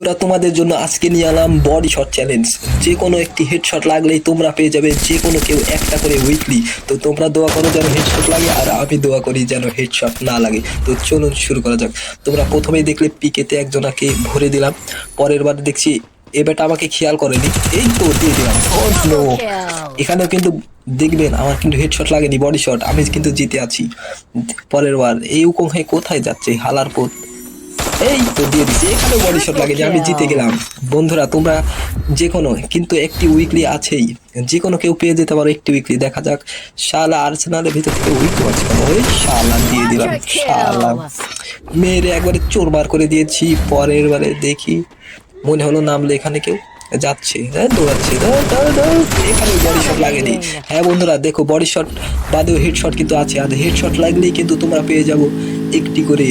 ওরা তোমাদের জন্য আজকে নিয়ে এলাম বডি শট চ্যালেঞ্জ যে কোনো একটি হেডশট লাগলেই তোমরা পেয়ে যাবে যে কোনো কেউ একটা করে উইকলি তো তোমরা দোয়া করো যেন হেডশট লাগে আর আমি দোয়া করি যেন হেডশট না লাগে। তো চলুন শুরু করা যাক। তোমরা প্রথমেই দেখলে পিকেতে একজনাকে ভরে দিলাম। পরের বার দেখছি এবারটা আমাকে খেয়াল করেনি। এই তো দিয়ে দিলাম। এখানেও কিন্তু দেখবেন আমার কিন্তু হেডশট লাগেনি বডি শট আমি কিন্তু জিতে আছি। পরের বার। এই উকং কোথায় যাচ্ছে? হালার পোত। এই তো দিয়ে দিচ্ছি এখানে বডি শট লাগে যে আমি জিতে গেলাম। বন্ধুরা তোমরা যে কোনো কিন্তু একটি উইকলি আছেই। যে কোনো কেউ পেয়ে যেতে পারো একটি উইকলি দেখা যাক শালা আর্সেনালের ভিতর থেকে উইকলি পাচ্ছি ওই শালা দিয়ে দিলাম শালা। মেরে একবারে চোরমার করে দিয়েছি পরের বারে দেখি। মনে হলো নামলে এখানে কেউ। যাচ্ছে হ্যাঁ দৌড়াচ্ছে। দাও, দাও, দাও। এখানে বডি শট লাগেনি। হ্যাঁ বন্ধুরা দেখো বডি শট বাদেও হেডশট কিন্তু আছে। আর হেডশট লাগলেই কিন্তু তোমরা পেয়ে যাব একটি করে।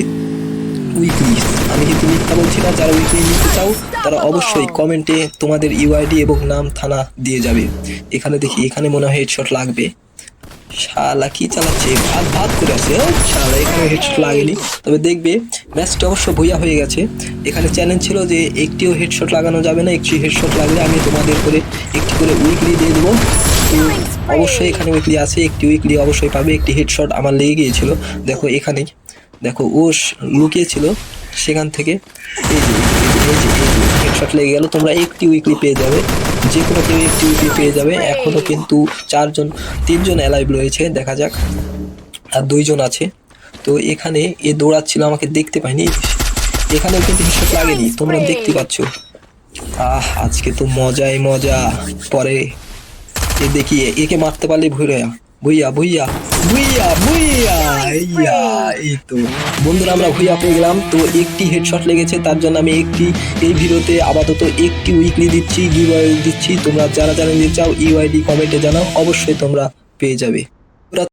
উইকলি আমি কিন্তু মিথ্যা বলছি না যারা উইকলি নিতে চাও তারা অবশ্যই কমেন্টে তোমাদের ইউআইডি এবং নাম থানা দিয়ে যাবে। এখানে দেখি এখানে মনে হয় হেডশট লাগবে। শালা কি চালাচ্ছে? ভাত ভাত করে আছে শালা এখানে হেডশট লাগেনি। তবে দেখবে ম্যাচটা অবশ্য ভুইয়া হয়ে গেছে। এখানে চ্যালেঞ্জ ছিল যে একটিও হেডশট লাগানো যাবে না একটি হেডশট লাগলে আমি তোমাদের করে একটি করে উইকলি দিয়ে দেবো। অবশ্যই এখানে উইকলি আছে একটি উইকলি অবশ্যই পাবে। একটি হেডশট আমার লেগে গিয়েছিল। দেখো এখানেই। দেখো ও লুকিয়েছিল সেখান থেকে। এই যে এই যে হেডশট লেগে গেল। তোমরা একটি উইকলি পেয়ে যাবে। যে কোনো কেউ একটি উইকলি পেয়ে যাবে। এখনও কিন্তু চারজন তিনজন অ্যালাইভ রয়েছে দেখা যাক। আর দুইজন আছে। তো এখানে এ দৌড়াচ্ছিল আমাকে দেখতে পাইনি এখানেও কিন্তু হেডশট লাগেনি। তোমরা দেখতে পাচ্ছ। আহ আজকে তো মজাই মজা। পরে এ দেখি একে মারতে পারলে ভুইয়া ভুইয়া ভুইয়া। ভুইয়া ভুইয়া ইয়া এই তো। বন্ধুরা আমরা ভুইয়া পেয়ে গেলাম। তো একটি হেডশট লেগেছে তার জন্য আমি একটি এই ভিডিওতে আপাতত একটি উইকলি দিচ্ছি গিভ দিচ্ছি। তোমরা যারা যারা নিতে চাও ইউআইডি কমেন্টে জানাও অবশ্যই তোমরা পেয়ে যাবে।